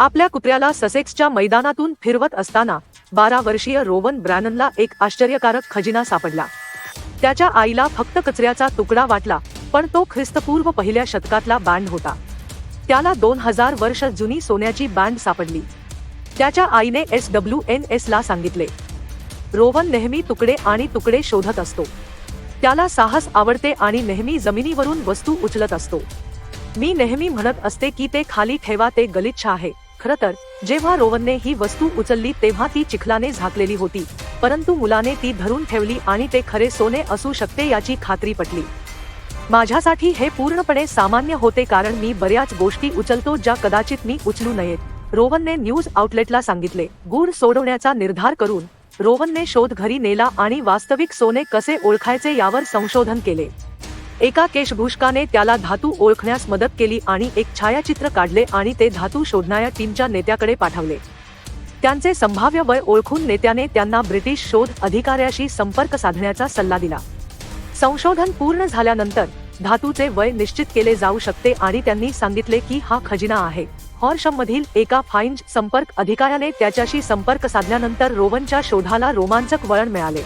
आपल्या कुत्र्याला ससेक्सच्या मैदानातून फिरवत असताना बारा वर्षीय रोवन ब्रॅननला एक आश्चर्यकारक खजिना सापडला. त्याच्या आईला फक्त कचऱ्याचा तुकडा वाटला पण तो ख्रिस्तपूर्व पहिल्या शतकातला बँड होता. त्याला दोन हजार वर्ष जुनी सोन्याची बँड सापडली. त्याच्या आईने एस डब्ल्यू एन एस ला सांगितले. रोवन नेहमी तुकडे आणि तुकडे शोधत असतो. त्याला साहस आवडते आणि नेहमी जमिनीवरून वस्तू उचलत असतो. मी नेहमी म्हणत असते की ते खाली ठेवा ते गलिच्छ आहे. खरं तर जेव्हा रोवनने ही वस्तू उचलली तेव्हा ती चिखलाने झाकलेली होती. परंतु मुलाने ती धरून ठेवली आणि ते खरे सोने असू शकते याची खात्री पटली. माझ्यासाठी हे पूर्णपणे सामान्य होते कारण मी बऱ्याच गोष्टी उचलतो ज्या कदाचित मी उचलू नयेत. रोवनने न्यूज आउटलेटला सांगितले गुड सोडवण्याचा निर्धार करून रोवनने शोध घरी नेला आणि वास्तविक सोने कसे ओळखायचे यावर संशोधन केले. एका केशभूषकाने त्याला धातू ओळखण्यास मदत केली आणि एक छायाचित्र काढले आणि ते धातू शोधणाऱ्या टीमच्या नेत्याकडे पाठवले. त्यांचे संभाव्य वय ओळखून नेत्याने त्यांना ब्रिटिश शोध अधिकाऱ्याशी संपर्क साधण्याचा सल्ला दिला. संशोधन पूर्ण झाल्यानंतर धातूचे वय निश्चित केले जाऊ शकते आणि त्यांनी सांगितले की हा खजिना आहे. हॉर्शममधील एका फाईंज संपर्क अधिकाऱ्याने त्याच्याशी संपर्क साधल्यानंतर रोवनच्या शोधाला रोमांचक वळण मिळाले.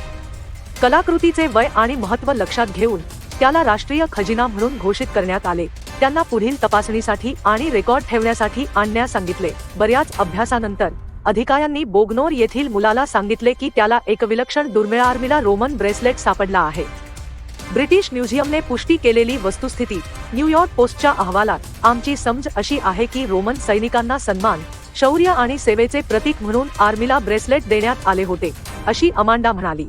कलाकृतीचे वय आणि महत्त्व लक्षात घेऊन त्याला राष्ट्रीय खजिना म्हणून घोषित करण्यात आले. त्यांना पुढील तपासणीसाठी आणि रेकॉर्ड ठेवण्यासाठी आणण्यास सांगितले. बऱ्याच अभ्यासानंतर अधिकाऱ्यांनी बोगनोर येथील मुलाला सांगितले की त्याला एक विलक्षण दुर्मिळ आर्मीला रोमन ब्रेसलेट सापडला आहे. ब्रिटिश म्युझियमने पुष्टी केलेली वस्तुस्थिती न्यूयॉर्क पोस्टच्या अहवालात आमची समज अशी आहे की रोमन सैनिकांना सन्मान शौर्य आणि सेवेचे प्रतीक म्हणून आर्मीला ब्रेसलेट देण्यात आले होते अशी अमांडा म्हणाली.